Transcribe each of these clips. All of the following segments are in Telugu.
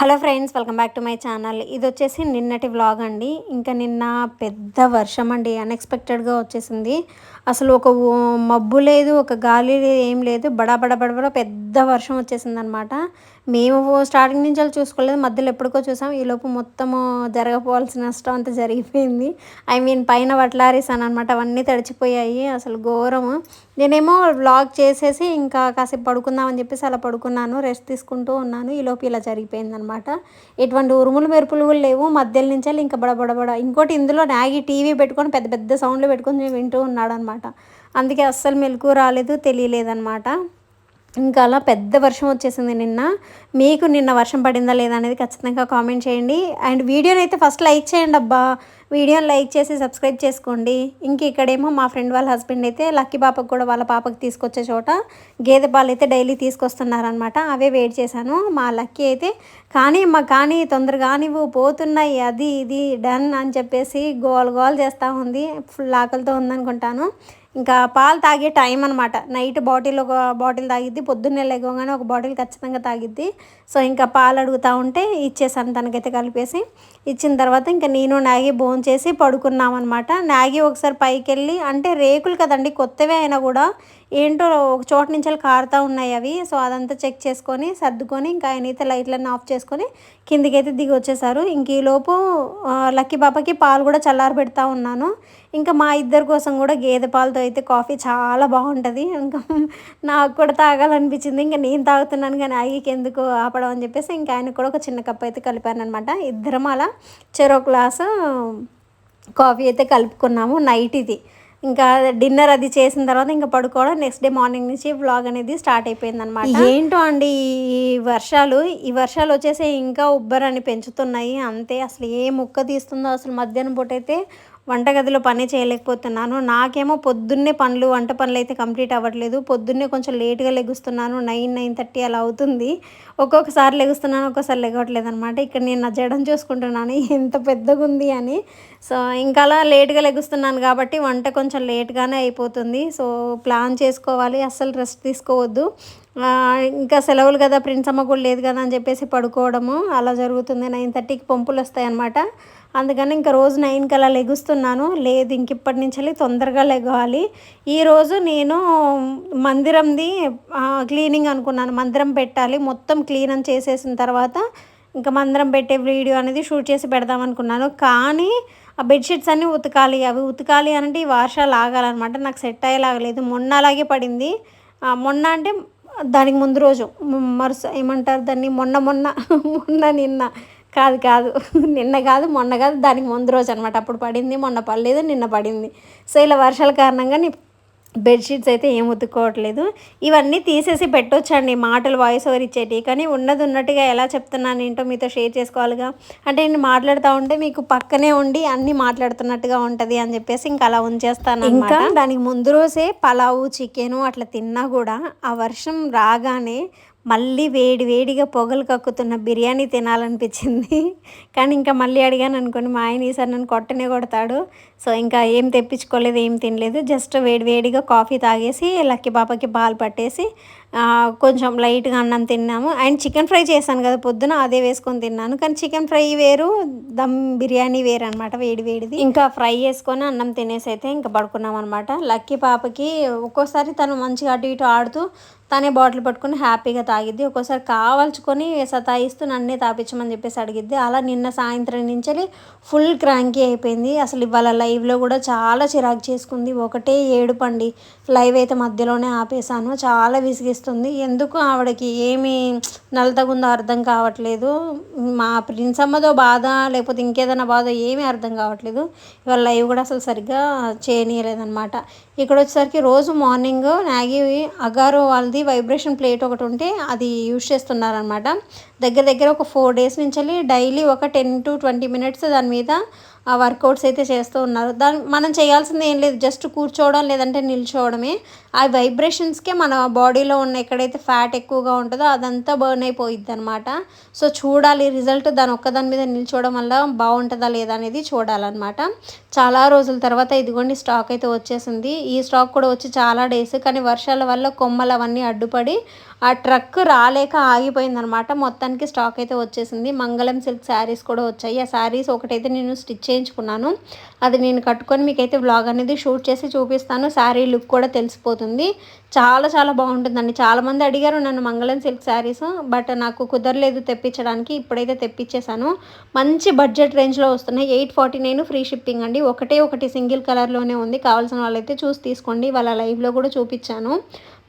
Hello friends welcome back to my channel. ఇది వచ్చేసి నిన్నటి వ్లాగ్ అండి. ఇంకా నిన్న పెద్ద వర్షం అండి అన్ఎక్స్పెక్టెడ్గా వచ్చేసింది. అసలు ఒక మబ్బు లేదు ఒక గాలి లేదు ఏం లేదు. బడా బడా బడబడ పెద్ద వర్షం వచ్చేసింది అనమాట మేము స్టార్టింగ్ నుంచి అలా చూసుకోలేదు. మధ్యలో ఎప్పటికో చూసాం. ఈ లోపు మొత్తము జరగపోవాల్సిన నష్టం అంతా జరిగిపోయింది. ఐ మీన్ పైన వట్లారేసాను అనమాట అవన్నీ తడిచిపోయాయి. అసలు ఘోరము. నేనేమో వ్లాగ్ చేసేసి ఇంకా కాసేపు పడుకుందామని చెప్పేసి అలా పడుకున్నాను. రెస్ట్ తీసుకుంటూ ఉన్నాను. ఈ లోపు ఇలా జరిగిపోయింది అనమాట ఎటువంటి ఉరుములు మెరుపులు కూడా లేవు. మధ్యలో నుంచి ఇంకా బడబడబడ ఇంకోటి ఇందులో నాగి టీవీ పెట్టుకొని పెద్ద పెద్ద సౌండ్లు పెట్టుకొని వింటూ ఉన్నాడు అనమాట అందుకే అస్సలు మెలకు రాలేదు తెలియలేదన్నమాట. ఇంకా అలా పెద్ద వర్షం వచ్చేసింది నిన్న. మీకు నిన్న వర్షం పడిందా లేదా అనేది ఖచ్చితంగా కామెంట్ చేయండి. అండ్ వీడియోని అయితే ఫస్ట్ లైక్ చేయండి అబ్బా. వీడియోని లైక్ చేసి సబ్స్క్రైబ్ చేసుకోండి. ఇంక ఇక్కడేమో మా ఫ్రెండ్ వాళ్ళ హస్బెండ్ అయితే లక్కీ పాపకు కూడా వాళ్ళ పాపకి తీసుకొచ్చే చోట గేదె పాలు అయితే డైలీ తీసుకొస్తున్నారనమాట అవే వెయిట్ చేశాను. మా లక్కీ అయితే కానీ మా కానీ తొందరగా నువ్వు పోతున్నాయి. అది ఇది డన్ అని చెప్పేసి గోల్ గోల్ చేస్తూ ఉంది. ఫుల్ ఆకలితో ఉందనుకుంటాను. ఇంకా పాలు తాగే టైం అనమాట నైట్ బాటిల్ ఒక బాటిల్ తాగిద్ది పొద్దున్నే లేవగానే ఒక బాటిల్ ఖచ్చితంగా తాగిద్ది. సో ఇంకా పాలు అడుగుతూ ఉంటే ఇచ్చేసాను తనకైతే కలిపేసి. ఇచ్చిన తర్వాత ఇంకా నేను నాగి భోంచేసి చేసి పడుకున్నామన్నమాట. నాగి ఒకసారి పైకి వెళ్ళి అంటే రేకులు కదండి కొత్తవే అయినా కూడా ఏంటో ఒక చోట నుంచి కారుతూ ఉన్నాయి అవి. సో అదంతా చెక్ చేసుకొని సర్దుకొని ఇంకా ఆయన అయితే లైట్లన్నీ ఆఫ్ చేసుకొని కిందికి అయితే దిగి వచ్చేసారు. ఇంక ఈలోపు లక్కీ పాపకి పాలు కూడా చల్లారి పెడతా ఉన్నాను. ఇంకా మా ఇద్దరి కోసం కూడా గేదె పాలతో అయితే కాఫీ చాలా బాగుంటుంది. ఇంకా నాకు కూడా తాగాలనిపించింది. ఇంకా నేను తాగుతున్నాను కానీ ఆగికి ఎందుకు ఆపడం అని చెప్పేసి ఇంకా ఆయనకు కూడా ఒక చిన్న కప్ అయితే కలిపాను అనమాట ఇద్దరం అలా చెరో గ్లాసు కాఫీ అయితే కలుపుకున్నాము నైట్ ఇది. ఇంకా డిన్నర్ అది చేసిన తర్వాత ఇంకా పడుకోవడం నెక్స్ట్ డే మార్నింగ్ నుంచి వ్లాగ్ అనేది స్టార్ట్ అయిపోయింది అనమాట ఏంటో అండి ఈ వర్షాలు ఈ వర్షాలు వచ్చేసి ఇంకా ఉబ్బరాన్ని పెంచుతున్నాయి. అంతే అసలు ఏ ముక్క తీస్తుందో అసలు మధ్యాహ్నం పూట అయితే వంటగదిలో పని చేయలేకపోతున్నాను. నాకేమో పొద్దున్నే పనులు వంట పనులు అయితే కంప్లీట్ అవ్వట్లేదు. పొద్దున్నే కొంచెం లేట్గా లెగుస్తున్నాను. నైన్ నైన్ థర్టీ అలా అవుతుంది. ఒక్కొక్కసారి లెగుస్తున్నాను ఒక్కొక్కసారి లెగవట్లేదు అనమాట ఇక్కడ నేను నా జడం చూసుకుంటున్నాను. ఎంత పెద్దగా ఉంది అని. సో ఇంకా అలా లేట్గా లెగుస్తున్నాను కాబట్టి వంట కొంచెం లేట్గానే అయిపోతుంది. సో ప్లాన్ చేసుకోవాలి. అస్సలు రెస్ట్ తీసుకోవద్దు. ఇంకా సెలవులు కదా ప్రిన్స్ అమ్మ కూడా లేదు కదా అని చెప్పేసి పడుకోవడము అలా జరుగుతుంది. నైన్ థర్టీకి పంపులు వస్తాయి అనమాట అందుకని ఇంకా రోజు నైన్కి అలా లెగుస్తున్నాను. లేదు ఇంక ఇప్పటి నుంచి వెళ్ళి తొందరగా లెగవాలి ఈరోజు నేను మందిరంది క్లీనింగ్ అనుకున్నాను. మందిరం పెట్టాలి. మొత్తం క్లీన్ అని చేసేసిన తర్వాత ఇంకా మందిరం పెట్టే వీడియో అనేది షూట్ చేసి పెడదాం అనుకున్నాను. కానీ ఆ బెడ్షీట్స్ అన్నీ ఉతకాలి. అవి ఉతకాలి అంటే ఈ వర్షాలు ఆగాలన్నమాట. నాకు సెట్ అయ్యేలాగలేదు మొన్న అలాగే పడింది. మొన్న అంటే దానికి ముందు రోజు మరుస ఏమంటారు దాన్ని? మొన్న మొన్న మొన్న నిన్న. కాదు కాదు. నిన్న కాదు మొన్న కాదు దానికి ముందు రోజు అనమాట అప్పుడు పడింది మొన్న పడలేదు నిన్న పడింది. సో ఇలా వర్షాల కారణంగా నీ బెడ్షీట్స్ అయితే ఏం ఉతుక్కోవట్లేదు. ఇవన్నీ తీసేసి పెట్టొచ్చండి. మాటలు వాయిస్ ఓవర్ ఇచ్చేటి. కానీ ఉన్నది ఉన్నట్టుగా ఎలా చెప్తున్నాను ఏంటో మీతో షేర్ చేసుకోవాలిగా. అంటే నేను మాట్లాడుతూ ఉంటే మీకు పక్కనే ఉండి అన్నీ మాట్లాడుతున్నట్టుగా ఉంటుంది అని చెప్పేసి ఇంకా అలా ఉంచేస్తాను ఇంకా దానికి ముందు రోజే పలావు చికెను అట్లా తిన్నా కూడా ఆ వర్షం రాగానే మళ్ళీ వేడి వేడిగా పొగలు కక్కుతున్న బిర్యానీ తినాలనిపించింది. కానీ ఇంకా మళ్ళీ అడిగాను అనుకోండి మా ఆయన ఈసారి నన్ను కొట్టనే కొడతాడు. సో ఇంకా ఏం తెప్పించుకోలేదు ఏం తినలేదు. జస్ట్ వేడి వేడిగా కాఫీ తాగేసి లక్కీ పాపకి పాలు పట్టేసి కొంచెం లైట్గా అన్నం తిన్నాము. అండ్ చికెన్ ఫ్రై చేశాను కదా పొద్దున అదే వేసుకొని తిన్నాను. కానీ చికెన్ ఫ్రై వేరు దమ్ బిర్యానీ వేరు అనమాట వేడి వేడిది. ఇంకా ఫ్రై చేసుకొని అన్నం తినేసి అయితే ఇంకా పడుకున్నాం అనమాట లక్కీ పాపకి ఒక్కోసారి తను మంచిగా అటు ఇటు ఆడుతూ తనే బాటిల్ పట్టుకొని హ్యాపీగా తాగిద్ది. ఒక్కోసారి కావాల్చుకొని సతాయిస్తూ నన్నే తాపించమని చెప్పేసి అడిగిద్ది. అలా నిన్న సాయంత్రం నుంచి ఫుల్ క్రాంకీ అయిపోయింది. అసలు ఇవాళ లైవ్లో కూడా చాలా చిరాకు చేసుకుంది. ఒకటే ఏడుపండి. లైవ్ అయితే మధ్యలోనే ఆపేసాను చాలా విసిగిస్తుంది. ఎందుకు ఆవిడకి ఏమి నలతగుందో అర్థం కావట్లేదు. మా ప్రిన్స్ అమ్మదో బాధ లేకపోతే ఇంకేదైనా బాధ ఏమీ అర్థం కావట్లేదు. ఇవాళ లైవ్ కూడా అసలు సరిగ్గా చేయనీయలేదన్నమాట. ఇక్కడ వచ్చేసరికి రోజు మార్నింగ్ మ్యాగీ అగారో వాళ్ళది వైబ్రేషన్ ప్లేట్ ఒకటి ఉంటే అది యూజ్ చేస్తున్నారనమాట దగ్గర దగ్గర ఒక ఫోర్ డేస్ నుంచి డైలీ ఒక టెన్ టు ట్వంటీ మినిట్స్ దాని మీద వర్కౌట్స్ అయితే చేస్తూ ఉన్నారు. దాని మనం చేయాల్సింది ఏం లేదు జస్ట్ కూర్చోవడం లేదంటే నిల్చోవడమే. ఆ వైబ్రేషన్స్కే మన బాడీలో ఉన్న ఎక్కడైతే ఫ్యాట్ ఎక్కువగా ఉంటుందో అదంతా బర్న్ అయిపోయిద్ది అనమాట సో చూడాలి రిజల్ట్ దాని ఒక్కదాని మీద నిల్చోవడం వల్ల బాగుంటుందా లేదా అనేది చూడాలన్నమాట. చాలా రోజుల తర్వాత ఇదిగోండి స్టాక్ అయితే వచ్చేసింది. ఈ స్టాక్ కూడా వచ్చి చాలా డేస్ కానీ వర్షాల వల్ల కొమ్మలు అవన్నీ అడ్డుపడి ఆ ట్రక్ రాలేక ఆగిపోయిందనమాట. మొత్తానికి స్టాక్ అయితే వచ్చేసింది. మంగళం సిల్క్ శారీస్ కూడా వచ్చాయి. ఆ శారీస్ ఒకటైతే నేను స్టిచ్ చేయించుకున్నాను. అది నేను కట్టుకొని మీకైతే వ్లాగ్ అనేది షూట్ చేసి చూపిస్తాను. శారీ లుక్ కూడా తెలిసిపోతుంది. చాలా చాలా బాగుంటుందండి. చాలామంది అడిగారు నన్ను మంగళం సిల్క్ శారీస్ బట్ నాకు కుదరలేదు తెప్పించడానికి. ఇప్పుడైతే తెప్పించేశాను. మంచి బడ్జెట్ రేంజ్లో వస్తున్నాయి. Eight forty nine free shipping అండి. ఒకటే ఒకటి సింగిల్ కలర్లోనే ఉంది. కావాల్సిన వాళ్ళైతే చూసి తీసుకోండి. వాళ్ళ లైవ్లో కూడా చూపించాను.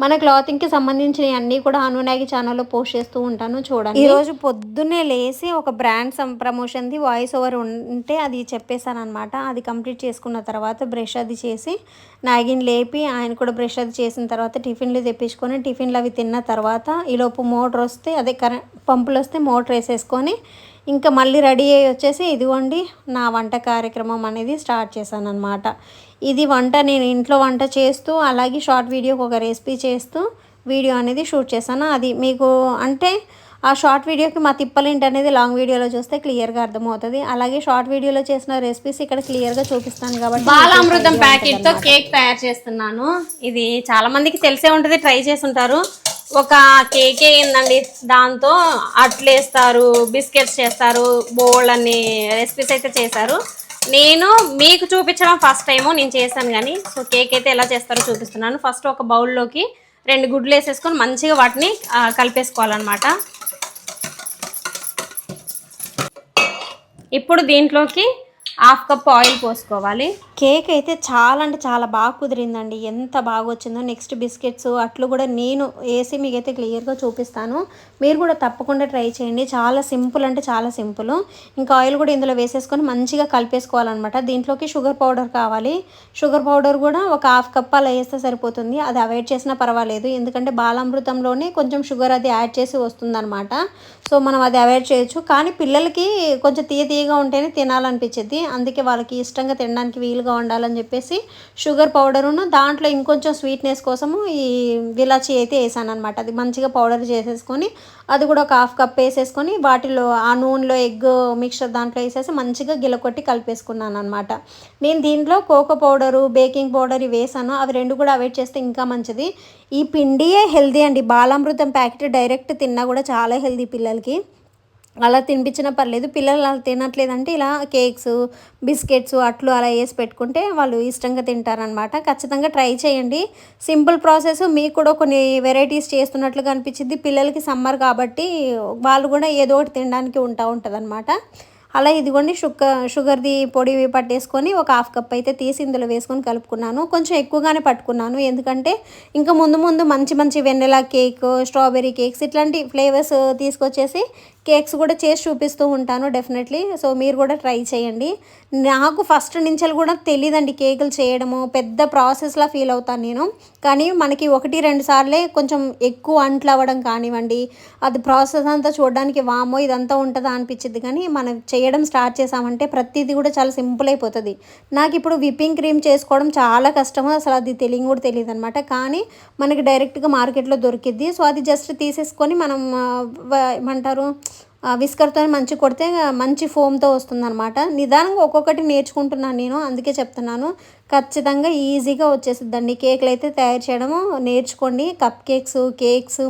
మన క్లాతింగ్కి సంబంధించిన అన్నీ కూడా అనునాగి ఛానల్లో పోస్ట్ చేస్తూ ఉంటాను చూడండి. ఈరోజు పొద్దున్నే లేసి ఒక బ్రాండ్ సం ప్రమోషన్ది వాయిస్ ఓవర్ ఉంటే అది చెప్పేశాను అనమాట అది కంప్లీట్ చేసుకున్న తర్వాత బ్రష్ అది చేసి నాగిన్ లేపి ఆయన కూడా బ్రష్ అది చేసిన తర్వాత టిఫిన్లు తెప్పించుకొని టిఫిన్లు అవి తిన్న తర్వాత ఈలోపు మోటార్ వస్తే అదే కరెంట్ పంపులు వస్తే మోటార్ వేసేసుకొని ఇంకా మళ్ళీ రెడీ అయ్యి వచ్చేసి ఇదిగోండి నా వంట కార్యక్రమం అనేది స్టార్ట్ చేశాను అనమాట ఇది వంట నేను ఇంట్లో వంట చేస్తూ అలాగే షార్ట్ వీడియోకి ఒక రెసిపీ చేస్తూ వీడియో అనేది షూట్ చేశాను. అది మీకు అంటే ఆ షార్ట్ వీడియోకి మా తిప్పలింటి అనేది లాంగ్ వీడియోలో చూస్తే క్లియర్గా అర్థమవుతుంది. అలాగే షార్ట్ వీడియోలో చేసిన రెసిపీస్ ఇక్కడ క్లియర్గా చూపిస్తాను కాబట్టి బాలామృతం ప్యాకెట్తో కేక్ తయారు చేస్తున్నాను. ఇది చాలా మందికి తెలిసే ఉంటుంది ట్రై చేసి ఉంటారు. ఒక కేకే ఏందండి దాంతో అట్లేస్తారు బిస్కెట్స్ చేస్తారు బోల్డ్ అన్ని రెసిపీస్ అయితే చేశారు. నేను మీకు చూపించడం ఫస్ట్ టైము నేను చేశాను కానీ సో కేక్ అయితే ఎలా చేస్తారో చూపిస్తున్నాను. ఫస్ట్ ఒక బౌల్లోకి రెండు గుడ్లు వేసేసుకొని మంచిగా వాటిని కలిపేసుకోవాలన్నమాట. ఇప్పుడు దీంట్లోకి హాఫ్ కప్ ఆయిల్ పోసుకోవాలి. కేక్ అయితే చాలా అంటే చాలా బాగా కుదిరిందండి. ఎంత బాగా వచ్చిందో నెక్స్ట్ బిస్కెట్స్ అట్లు కూడా నేను వేసి మీకైతే క్లియర్గా చూపిస్తాను. మీరు కూడా తప్పకుండా ట్రై చేయండి. చాలా సింపుల్ అంటే చాలా సింపుల్. ఇంకా ఆయిల్ కూడా ఇందులో వేసేసుకొని మంచిగా కలిపేసుకోవాలన్నమాట. దీంట్లోకి షుగర్ పౌడర్ కావాలి. షుగర్ పౌడర్ కూడా ఒక హాఫ్ కప్ అలా వేస్తే సరిపోతుంది. అది అవాయిడ్ చేసినా పర్వాలేదు. ఎందుకంటే బాలామృతంలోనే కొంచెం షుగర్ అది యాడ్ చేసి వస్తుందన్నమాట. సో మనం అది అవాయిడ్ చేయొచ్చు. కానీ పిల్లలకి కొంచెం తీయ తీయగా ఉంటేనే తినాలనిపించింది అందుకే వాళ్ళకి ఇష్టంగా తినడానికి వీలుగా ఉండాలని చెప్పేసి షుగర్ పౌడరును దాంట్లో ఇంకొంచెం స్వీట్నెస్ కోసము ఈ విలాచి అయితే వేసాను అనమాట అది మంచిగా పౌడర్ చేసేసుకొని అది కూడా ఒక హాఫ్ కప్ వేసేసుకొని వాటిలో ఆ నూనెలో ఎగ్ మిక్చర్ దాంట్లో వేసేసి మంచిగా గిలకొట్టి కలిపేసుకున్నాను అనమాట నేను దీంట్లో కోకో పౌడరు బేకింగ్ పౌడర్ ఇవి వేసాను. అవి రెండు కూడా అవాయిడ్ చేస్తే ఇంకా మంచిది. ఈ పిండియే హెల్దీ అండి. బాలామృతం ప్యాకెట్ డైరెక్ట్ తిన్నా కూడా చాలా హెల్దీ పిల్లలకి. అలా తినిపించినా పర్లేదు పిల్లలు అలా తినట్లేదంటే ఇలా కేక్స్ బిస్కెట్స్ అట్లు అలా వేసి పెట్టుకుంటే వాళ్ళు ఇష్టంగా తింటారనమాట ఖచ్చితంగా ట్రై చేయండి. సింపుల్ ప్రాసెస్ మీకు కూడా కొన్ని వెరైటీస్ చేస్తున్నట్లుగా అనిపించింది పిల్లలకి సమ్మర్ కాబట్టి వాళ్ళు కూడా ఏదో ఒకటి తినడానికి ఉంటా ఉంటుంది అలా ఇదిగోండి షుగర్ షుగర్ది పొడి పట్టేసుకొని ఒక హాఫ్ కప్ అయితే తీసి ఇందులో వేసుకొని కలుపుకున్నాను. కొంచెం ఎక్కువగానే పట్టుకున్నాను. ఎందుకంటే ఇంకా ముందు ముందు మంచి మంచి వెన్నెలా కేక్ స్ట్రాబెర్రీ కేక్స్ ఇట్లాంటి ఫ్లేవర్స్ తీసుకొచ్చేసి కేక్స్ కూడా చేసి చూపిస్తూ ఉంటాను డెఫినెట్లీ సో మీరు కూడా ట్రై చేయండి. నాకు ఫస్ట్ నుంచి కూడా తెలియదండి కేకులు చేయడము. పెద్ద ప్రాసెస్లా ఫీల్ అవుతాను నేను. కానీ మనకి ఒకటి రెండు సార్లే కొంచెం ఎక్కువ అంట్లు అవ్వడం కానివ్వండి అది ప్రాసెస్ అంతా చూడడానికి వామో ఇదంతా ఉంటుందా అనిపించింది కానీ మనం చేయడం స్టార్ట్ చేసామంటే ప్రతిదీ కూడా చాలా సింపుల్ అయిపోతుంది. నాకు ఇప్పుడు విప్పింగ్ క్రీమ్ చేసుకోవడం చాలా కష్టము. అసలు అది తెలియని కూడా తెలియదు అనమాట కానీ మనకి డైరెక్ట్గా మార్కెట్లో దొరికిద్ది. సో అది జస్ట్ తీసేసుకొని మనం ఏమంటారు విస్కర్తో మంచి కొడితే మంచి ఫోమ్తో వస్తుందన్నమాట. నిదానంగా ఒక్కొక్కటి నేర్చుకుంటున్నాను నేను అందుకే చెప్తున్నాను. ఖచ్చితంగా ఈజీగా వచ్చేసిద్దండి. కేకులు అయితే తయారు చేయడము నేర్చుకోండి. కప్ కేక్స్ కేక్స్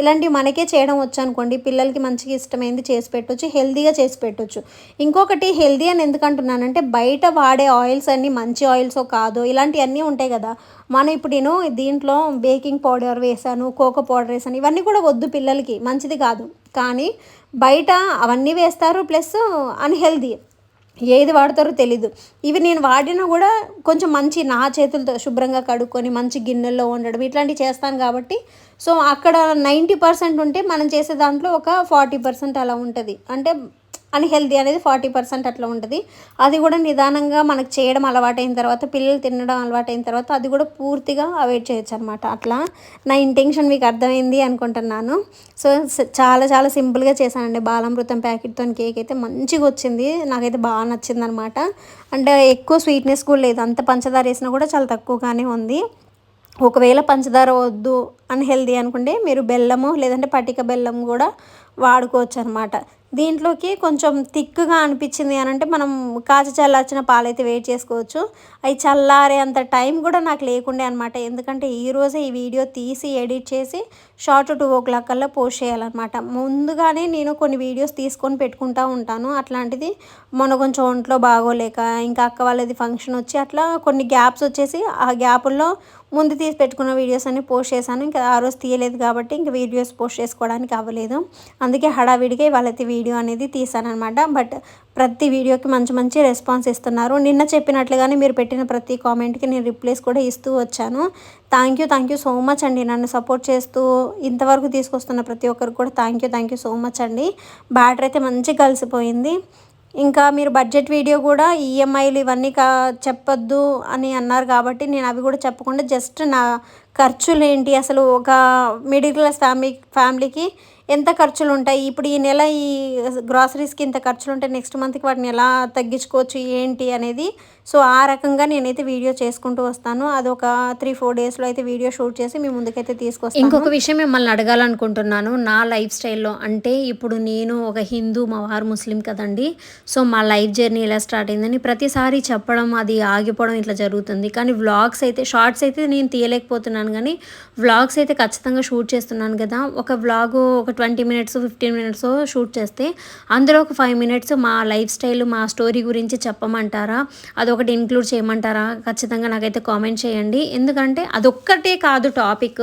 ఇలాంటివి మనకే చేయడం వచ్చు అనుకోండి పిల్లలకి మంచిగా ఇష్టమైంది చేసి పెట్టొచ్చు హెల్తీగా చేసి పెట్టొచ్చు. ఇంకొకటి హెల్తీ అని ఎందుకంటున్నానంటే బయట వాడే ఆయిల్స్ అన్నీ మంచి ఆయిల్సో కాదో ఇలాంటివన్నీ ఉంటాయి కదా మనం ఇప్పుడు నేను దీంట్లో బేకింగ్ పౌడర్ వేసాను కోకో పౌడర్ వేసాను ఇవన్నీ కూడా వద్దు పిల్లలకి మంచిది కాదు. కానీ బయట అవన్నీ వేస్తారు ప్లస్ అన్హెల్దీ ఏది వాడతారో తెలీదు. ఇవి నేను వాడినా కూడా కొంచెం మంచి నా చేతులతో శుభ్రంగా కడుక్కొని మంచి గిన్నెల్లో ఉండడం ఇట్లాంటివి చేస్తాను కాబట్టి. సో అక్కడ నైంటీ పర్సెంట్ ఉంటే మనం చేసే దాంట్లో ఒక ఫార్టీ పర్సెంట్ అలా ఉంటుంది. అంటే అన్హెల్దీ అనేది ఫార్టీ పర్సెంట్ అట్లా ఉంటుంది. అది కూడా నిదానంగా మనకు చేయడం అలవాటైన తర్వాత పిల్లలు తినడం అలవాటైన తర్వాత అది కూడా పూర్తిగా అవాయిడ్ చేయొచ్చు అనమాట అట్లా నా ఇంటెన్షన్ మీకు అర్థమైంది అనుకుంటున్నాను. సో చాలా చాలా సింపుల్గా చేశానండి. బాలామృతం ప్యాకెట్తో కేక్ అయితే మంచిగా వచ్చింది. నాకైతే బాగా నచ్చింది అనమాట అంటే ఎక్కువ స్వీట్నెస్ కూడా లేదు. అంత పంచదార వేసినా కూడా చాలా తక్కువగానే ఉంది. ఒకవేళ పంచదార వద్దు అన్హెల్దీ అనుకుంటే మీరు బెల్లము లేదంటే పటిక బెల్లం కూడా వాడుకోవచ్చు అనమాట దీంట్లోకి కొంచెం థిక్గా అనిపించింది అని అంటే మనం కాచి చల్లార్చిన పాలైతే వేట్ చేసుకోవచ్చు. అవి చల్లారే అంత టైం కూడా నాకు లేకుండే అనమాట ఎందుకంటే ఈరోజే ఈ వీడియో తీసి ఎడిట్ చేసి షార్ట్ టూ ఓ క్లాక్ కల్లా పోస్ట్ చేయాలన్నమాట. ముందుగానే నేను కొన్ని వీడియోస్ తీసుకొని పెట్టుకుంటూ ఉంటాను. అట్లాంటిది మొన్న కొంచెం ఒంట్లో బాగోలేక ఇంకా అక్క వాళ్ళది ఫంక్షన్ వచ్చి అట్లా కొన్ని గ్యాప్స్ వచ్చేసి ఆ గ్యాపుల్లో ముందు తీసి పెట్టుకున్న వీడియోస్ అన్ని పోస్ట్ చేశాను. ఇంకా ఆ రోజు తీయలేదు కాబట్టి ఇంకా వీడియోస్ పోస్ట్ చేసుకోవడానికి అవ్వలేదు. అందుకే హడావిడిగా ఇవాళ వీడియో అనేది తీసానమాట బట్ ప్రతి వీడియోకి మంచి మంచి రెస్పాన్స్ ఇస్తున్నారు. నిన్న చెప్పినట్లుగానే మీరు పెట్టిన ప్రతి కామెంట్కి నేను రిప్లైస్ కూడా ఇస్తూ వచ్చాను. Thank you thank you so much అండి. నన్ను సపోర్ట్ చేస్తూ ఇంతవరకు తీసుకొస్తున్న ప్రతి ఒక్కరికి కూడా thank you thank you so much అండి. బ్యాటరీ అయితే మంచిగా కలిసిపోయింది. ఇంకా మీరు బడ్జెట్ వీడియో కూడా ఈఎంఐలు ఇవన్నీ కా చెప్పొద్దు అని అన్నారు కాబట్టి నేను అవి కూడా చెప్పకుండా జస్ట్ నా ఖర్చులు ఏంటి? అసలు ఒక మిడిల్ క్లాస్ ఫ్యామిలీ ఫ్యామిలీకి ఎంత ఖర్చులు ఉంటాయి ఇప్పుడు ఈ నెల ఈ గ్రాసరీస్కి ఇంత ఖర్చులు ఉంటాయి నెక్స్ట్ మంత్కి వాటిని ఎలా తగ్గించుకోవచ్చు? ఏంటి? అనేది సో ఆ రకంగా నేనైతే వీడియో చేసుకుంటూ వస్తాను. అది ఒక త్రీ ఫోర్ డేస్లో అయితే వీడియో షూట్ చేసి మీ ముందుకైతే తీసుకొస్తాను. ఇంకొక విషయం మిమ్మల్ని అడగాలనుకుంటున్నాను. నా లైఫ్ స్టైల్లో అంటే ఇప్పుడు నేను ఒక హిందూ మా వారు ముస్లిం కదండి. సో మా లైఫ్ జర్నీ ఎలా స్టార్ట్ అయిందని ప్రతిసారి చెప్పడం అది ఆగిపోవడం ఇట్లా జరుగుతుంది. కానీ వ్లాగ్స్ అయితే షార్ట్స్ అయితే నేను తీయలేకపోతున్నాను కానీ వ్లాగ్స్ అయితే ఖచ్చితంగా షూట్ చేస్తున్నాను కదా. ఒక వ్లాగ్ ఒక twenty minutes fifteen minutes shoot చేస్తే అందులో ఒక ఫైవ్ మినిట్స్ మా లైఫ్ స్టైల్ మా స్టోరీ గురించి చెప్పమంటారా? అదొకటి ఇంక్లూడ్ చేయమంటారా? ఖచ్చితంగా నాకైతే కామెంట్ చేయండి. ఎందుకంటే అదొక్కటే కాదు టాపిక్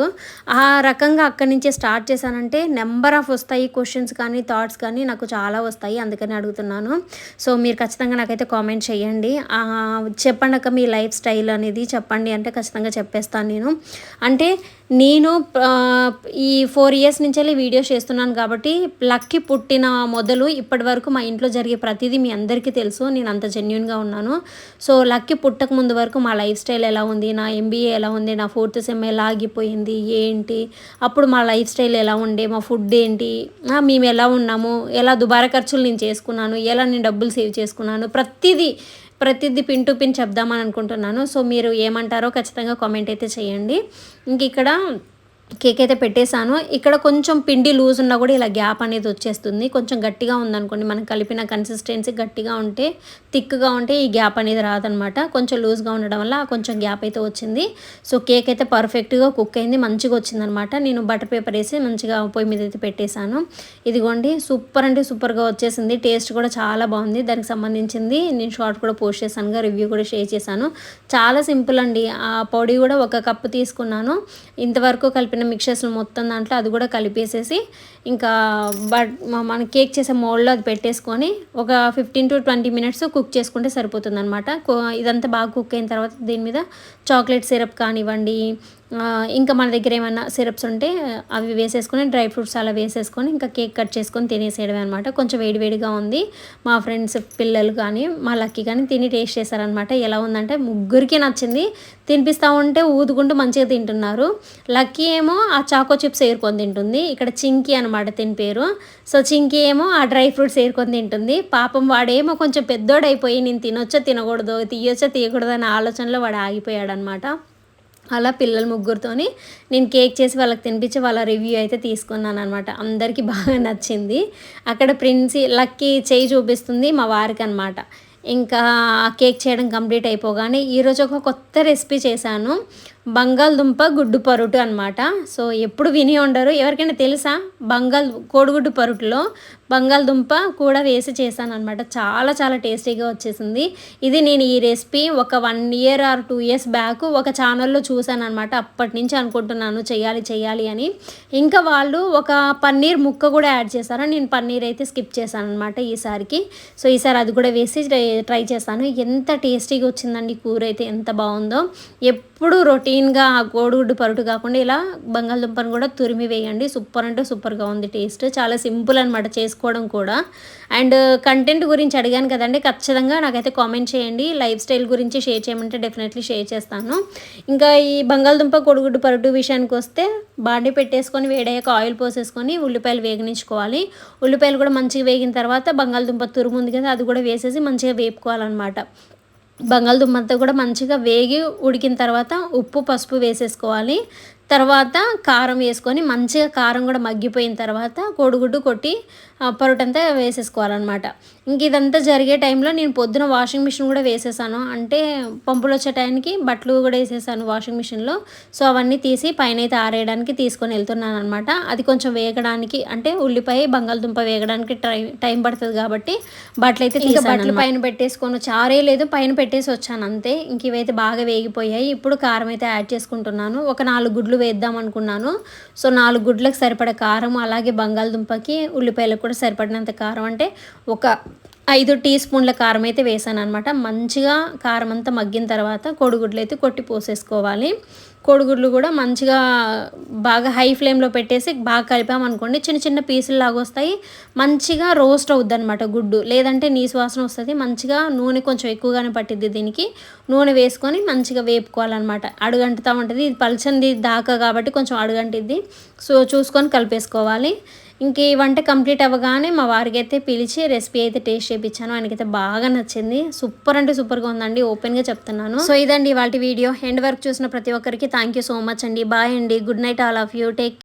ఆ రకంగా అక్కడి నుంచే స్టార్ట్ చేశానంటే నెంబర్ ఆఫ్ వస్తాయి క్వశ్చన్స్ కానీ థాట్స్ కానీ నాకు చాలా వస్తాయి అందుకని అడుగుతున్నాను. సో మీరు ఖచ్చితంగా నాకైతే కామెంట్ చేయండి. చెప్పండి అక్క మీ లైఫ్ స్టైల్ అనేది చెప్పండి అంటే ఖచ్చితంగా చెప్పేస్తాను నేను. అంటే నేను ఈ ఫోర్ ఇయర్స్ నుంచి వీడియోస్ చేస్తున్నాను కాబట్టి లక్కి పుట్టిన మొదలు ఇప్పటి వరకు మా ఇంట్లో జరిగే ప్రతిదీ మీ అందరికీ తెలుసు. నేను అంత జెన్యున్గా ఉన్నాను. సో లక్కి పుట్టక ముందు వరకు మా లైఫ్ స్టైల్ ఎలా ఉంది? నా ఎంబీఏ ఎలా ఉంది? నా ఫోర్త్ సెమ్ ఎలా ఆగిపోయింది? ఏంటి? అప్పుడు మా లైఫ్ స్టైల్ ఎలా ఉండే? మా ఫుడ్ ఏంటి? మేము ఎలా ఉన్నాము? ఎలా దుబారా ఖర్చులు నేను చేసుకున్నాను? ఎలా నేను డబ్బులు సేవ్ చేసుకున్నాను? ప్రతిదీ ప్రతిదీ పిన్ టు పిన్ చెప్దామని అనుకుంటున్నాను. సో మీరు ఏమంటారో ఖచ్చితంగా కామెంట్ అయితే చేయండి. ఇంక ఇక్కడ కేక్ అయితే పెట్టేశాను. ఇక్కడ కొంచెం పిండి లూజ్ ఉన్నా కూడా ఇలా గ్యాప్ అనేది వచ్చేస్తుంది. కొంచెం గట్టిగా ఉందనుకోండి మనం కలిపిన కన్సిస్టెన్సీ గట్టిగా ఉంటే థిక్గా ఉంటే ఈ గ్యాప్ అనేది రాదనమాట. కొంచెం లూజ్గా ఉండడం వల్ల కొంచెం గ్యాప్ అయితే వచ్చింది. సో కేక్ అయితే పర్ఫెక్ట్గా కుక్ అయింది మంచిగా వచ్చిందనమాట. నేను బటర్ పేపర్ వేసి మంచిగా పొయ్యి మీద అయితే పెట్టేశాను. ఇదిగోండి సూపర్ అంటే సూపర్గా వచ్చేసింది. టేస్ట్ కూడా చాలా బాగుంది. దానికి సంబంధించింది నేను షార్ట్ కూడా పోస్ట్ చేశాను రివ్యూ కూడా షేర్ చేశాను. చాలా సింపుల్ అండి. ఆ పొడి కూడా ఒక కప్పు తీసుకున్నాను. ఇంతవరకు కలిపిన మిక్చర్స్ మొత్తం దాంట్లో అది కూడా కలిపేసేసి ఇంకా బట్ మన కేక్ చేసే మోల్డ్లో అది పెట్టేసుకొని ఒక fifteen to twenty minutes cook చేసుకుంటే సరిపోతుంది అనమాట ఇదంతా బాగా కుక్ అయిన తర్వాత దీని మీద చాక్లెట్ సిరప్ కానివ్వండి ఇంకా మన దగ్గర ఏమైనా సిరప్స్ ఉంటే అవి వేసేసుకొని డ్రై ఫ్రూట్స్ అలా వేసేసుకొని ఇంకా కేక్ కట్ చేసుకొని తినేసేయడమే అనమాట కొంచెం వేడివేడిగా ఉంది. మా ఫ్రెండ్స్ పిల్లలు కానీ మా లక్కీ కానీ తిని టేస్ట్ చేశారనమాట ఎలా ఉందంటే ముగ్గురికి నచ్చింది. తినిపిస్తూ ఉంటే ఊదుకుంటూ మంచిగా తింటున్నారు. లక్కీ ఏమో ఆ చాకో చిప్స్ ఏరుకొని తింటుంది. ఇక్కడ చింకీ అనమాట తిని పేరు. సో చింకీ ఏమో ఆ డ్రై ఫ్రూట్స్ ఏరుకొని తింటుంది. పాపం వాడేమో కొంచెం పెద్దోడైపోయి నేను తినొచ్చో తినకూడదు తీయొచ్చో తీయకూడదు అనే ఆలోచనలో వాడు ఆగిపోయాడనమాట అలా పిల్లల ముగ్గురితోని నేను కేక్ చేసి వాళ్ళకి తినిపించి వాళ్ళ రివ్యూ అయితే తీసుకున్నాను అనమాట అందరికీ బాగా నచ్చింది. అక్కడ ప్రిన్సి లక్కీ చేయి చూపిస్తుంది మా వారికి అనమాట ఇంకా కేక్ చేయడం కంప్లీట్ అయిపోగానే ఈరోజు ఒక కొత్త రెసిపీ చేశాను. బంగాళదుంప గుడ్డు పరుటు అనమాట సో ఎప్పుడు విని ఉండరు. ఎవరికైనా తెలుసా? బంగాల్ కోడిగుడ్డు పరుటులో బంగాళదుంప కూడా వేసి చేశాను అనమాట చాలా చాలా టేస్టీగా వచ్చేసింది. ఇది నేను ఈ రెసిపీ ఒక one year or two years back ఒక ఛానల్లో చూశాను అనమాట అప్పటి నుంచి అనుకుంటున్నాను చేయాలి చేయాలి అని. ఇంకా వాళ్ళు ఒక పన్నీర్ ముక్క కూడా యాడ్ చేశారు. నేను పన్నీర్ అయితే స్కిప్ చేశాను అనమాట ఈసారికి. సో ఈసారి అది కూడా వేసి ట్రై ట్రై చేశాను ఎంత టేస్టీగా వచ్చిందండి కూర అయితే ఎంత బాగుందో. ఎప్పుడు రొట్టె ప్రోటీన్గా కోడిగుడ్డు పరుటు కాకుండా ఇలా బంగాళదుంపను కూడా తురిమి వేయండి. సూపర్ అంటే సూపర్గా ఉంది టేస్ట్. చాలా సింపుల్ అనమాట చేసుకోవడం కూడా. అండ్ కంటెంట్ గురించి అడిగాను కదండి ఖచ్చితంగా నాకైతే కామెంట్ చేయండి. లైఫ్ స్టైల్ గురించి షేర్ చేయమంటే డెఫినెట్లీ షేర్ చేస్తాను. ఇంకా ఈ బంగాళదుంప కోడిగుడ్డు పరుటు విషయానికి వస్తే బాండి పెట్టేసుకొని వేడయ్యాక ఆయిల్ పోసేసుకొని ఉల్లిపాయలు వేగనించుకోవాలి. ఉల్లిపాయలు కూడా మంచిగా వేగిన తర్వాత బంగాళదుంప తురుము ఉంది కదా అది కూడా వేసేసి మంచిగా వేపుకోవాలన్నమాట. బంగాళదుంప అంతా కూడా మంచిగా వేగి ఉడికిన తర్వాత ఉప్పు పసుపు వేసేసుకోవాలి. తర్వాత కారం వేసుకొని మంచిగా కారం కూడా మగ్గిపోయిన తర్వాత కోడిగుడ్డు కొట్టి పొరటంతా వేసేసుకోవాలన్నమాట. ఇంక ఇదంతా జరిగే టైంలో నేను పొద్దున వాషింగ్ మిషన్ కూడా వేసేసాను. అంటే పంపులు వచ్చే టైంకి బట్టలు కూడా వేసేసాను వాషింగ్ మిషన్లో. సో అవన్నీ తీసి పైన అయితే ఆరేయడానికి తీసుకొని వెళ్తున్నాను అనమాట అది కొంచెం వేగడానికి అంటే ఉల్లిపాయ బంగాళదుంప వేగడానికి టైం టైం పడుతుంది కాబట్టి బట్టలు అయితే ఇంకా బట్టలు పైన పెట్టేసుకొని వచ్చి ఆరేయలేదు పైన పెట్టేసి వచ్చాను అంతే. ఇంక ఇవైతే బాగా వేగిపోయాయి. ఇప్పుడు కారం అయితే యాడ్ చేసుకుంటున్నాను. ఒక నాలుగు గుడ్లు వేద్దాం అనుకున్నాను. సో నాలుగు గుడ్లకు సరిపడ కారం అలాగే బంగాళదుంపకి ఉల్లిపాయలకు కూడా సరిపడినంత కారం అంటే ఒక ఐదు టీ స్పూన్ల కారం అయితే వేసాను అనమాట మంచిగా కారం అంతా మగ్గిన తర్వాత కోడిగుడ్లు అయితే కొట్టి పోసేసుకోవాలి. కోడిగుడ్లు కూడా మంచిగా బాగా హై ఫ్లేమ్లో పెట్టేసి బాగా కలిపామనుకోండి చిన్న చిన్న పీసులు లాగా వస్తాయి. మంచిగా రోస్ట్ అవుద్ది అనమాట గుడ్డు. లేదంటే నీసు వాసన వస్తుంది. మంచిగా నూనె కొంచెం ఎక్కువగానే పట్టిద్ది దీనికి. నూనె వేసుకొని మంచిగా వేపుకోవాలన్నమాట. అడుగంటుతూ ఉంటుంది. ఇది పలచంది దాకా కాబట్టి కొంచెం అడుగంటిద్ది. సో చూసుకొని కలిపేసుకోవాలి. ఇంక ఈ వంట కంప్లీట్ అవ్వగానే మా వారికి అయితే పిలిచి రెసిపీ అయితే టేస్ట్ చేయించాను ఆయనకైతే బాగా నచ్చింది. సూపర్ అంటే సూపర్గా ఉందండి. ఓపెన్గా చెప్తున్నాను. సో ఇదండి వాటి వీడియో. ఎండ్ వరకు చూసిన ప్రతి ఒక్కరికి థ్యాంక్ యూ సో మచ్ అండి. బాయ్ అండి. Good night all of you. Take